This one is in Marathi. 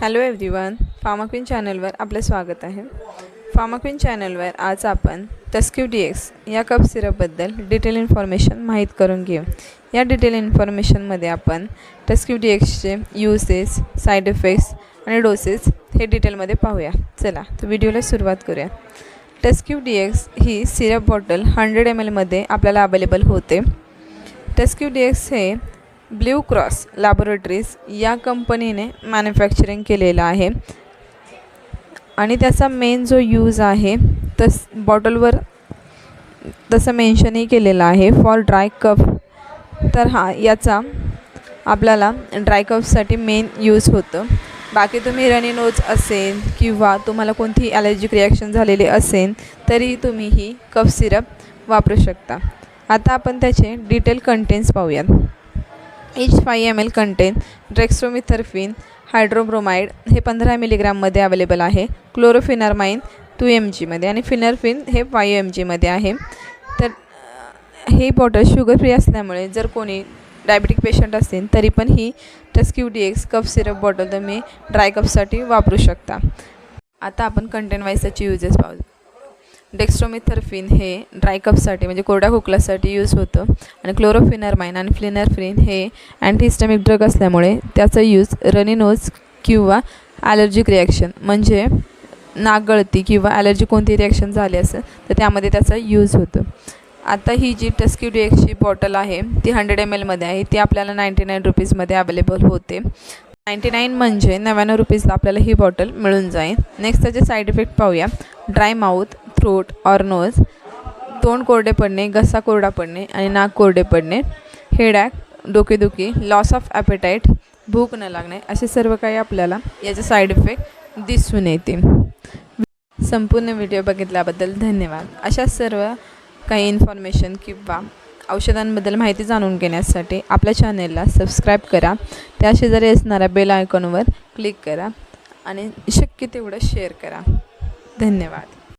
हॅलो एव्हरीवन फार्माक्विन चॅनलवर आपले स्वागत आहे. फार्माक्विन चॅनलवर आज आपण टस्क्यू डी एक्स या कप सिरपबद्दल डिटेल इन्फॉर्मेशन माहीत करून घेऊ. या डिटेल इन्फॉर्मेशनमध्ये आपण टस्क्यू डी एक्सचे युसेस साईड इफेक्ट्स आणि डोसेस हे डिटेलमध्ये पाहूया. चला तर व्हिडिओला सुरुवात करूया. टस्क्यू डी एक्स ही सिरप बॉटल हंड्रेड एम एलमध्ये आपल्याला अवेलेबल होते. टस्क्यू डी एक्स हे ब्ल्यू क्रॉस लॅबोरेटरीज या कंपनीने मॅन्युफॅक्चरिंग केलेलं आहे. आणि त्याचा मेन जो यूज आहे तस बॉटलवर तसं मेन्शनही केलेलं आहे. फॉर ड्राय कफ तर हा याचा आपल्याला ड्राय कफसाठी मेन यूज होतं. बाकी तुम्ही रनी नोज असेल किंवा तुम्हाला कोणतीही ॲलर्जिक रिॲक्शन झालेली असेल तरी तुम्ही ही कफ सिरप वापरू शकता. आता आपण त्याचे डिटेल कंटेंट्स पाहूयात. Each five M L contain dextromethorphan hydrobromide हे पंधरा मिलीग्राममध्ये अवेलेबल आहे. क्लोरोफिनरमाइन टू एम जीमध्ये आणि फिनरफिन हे फाय एम जीमध्ये आहे. तर हे बॉटल शुगर फ्री असल्यामुळे जर कोणी डायबिटिक पेशंट असेल तरी पण ही Tusq D X cough syrup bottle तुम्ही ड्राय कपसाठी वापरू शकता. आता आपण कंटेन वाईज त्याचे युजेस पाहू. डेक्स्ट्रोमिथर्फिन हे ड्रायकपसाठी म्हणजे कोरड्या खोकल्यासाठी यूज होतं. आणि क्लोरोफिनरमाइन आणि फ्लिनरफ्रिन हे अँटीहिस्टमिक ड्रग असल्यामुळे त्याचा यूज रनी नोज किंवा ॲलर्जिक रिॲक्शन म्हणजे नागगळती किंवा ॲलर्जी कोणती रिॲक्शन झाली असेल तर त्यामध्ये त्याचा यूज होतो. आता ही जी टस्क्यू डी एक्सची बॉटल आहे ती हंड्रेड एम एलमध्ये आहे. ती आपल्याला नाईंटी नाईन रुपीजमध्ये अवेलेबल होते. नाईंटी नाईन म्हणजे नव्याण्णव रुपीजला आपल्याला ही बॉटल मिळून जाईल. नेक्स्ट त्याचे साईड इफेक्ट पाहूया. Dry mouth throat or nose तोंड कोरडे पडणे घसा कोरडा पडणे आणि नाक कोरडे पडणे हेडॅक डोकेदुखी लॉस ऑफ ॲपेटाईट भूक न लागणे असे सर्व काही आपल्याला याचे साईड इफेक्ट दिसून येतील संपूर्ण व्हिडिओ बघितल्याबद्दल धन्यवाद. अशा सर्व काही इन्फॉर्मेशन किंवा औषधांबद्दल माहिती जाणून घेण्यासाठी आपल्या चॅनेलला सबस्क्राईब करा. त्या शेजारी असणाऱ्या बेल आयकॉनवर क्लिक करा आणि शक्य तेवढं शेअर करा. धन्यवाद.